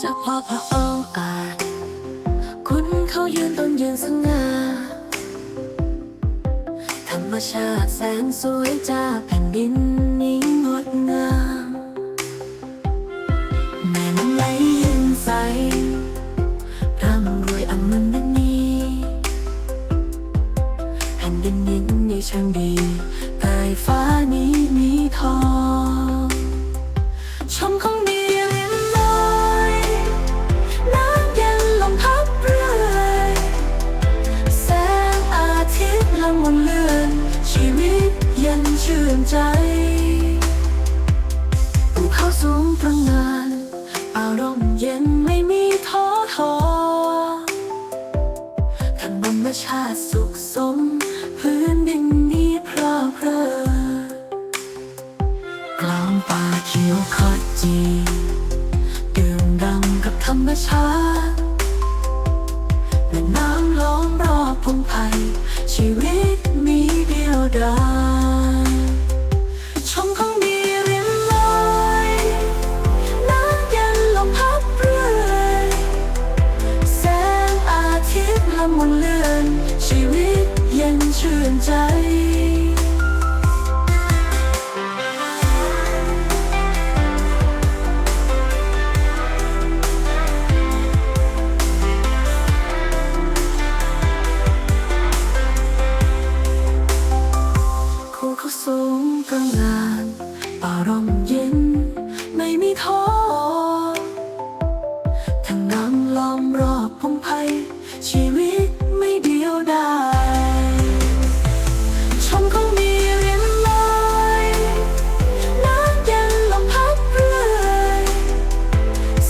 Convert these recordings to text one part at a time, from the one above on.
จากพ่อพระองค์อาจคุณเขายืนต้นยืนสง่าธรรมชาติแสนสวยจากแผ่นดินนี้งดงามแม่น้ำไหลเย็นใสร่ำรวยอมนนี้แผ่นดินนี้นี่ช่างดี ทิตย์ละมุนเลื่อนชีวิตเย็นชื่นใจภูเขาสูงตระหงานอารมณ์เย็นไม่มีท้อทอธรรมชาติสุขสม พื้นดินนี้เพราเพรอกลางป่าเขียวขจีดื่มด่ำกับธรรมชาติและน้ำ งกระงานป่าร่มเย็นไม่มีท้อทางน้ำล้อมรอบพงไพ่ชีวิตไม่เดียวดายชมของมีเรียนลอยน้ำเย็นลมพัดเรื่อย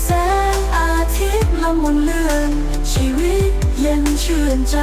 แสงอาทิตย์ละมุนเลือนชีวิตเย็นชื่นใจ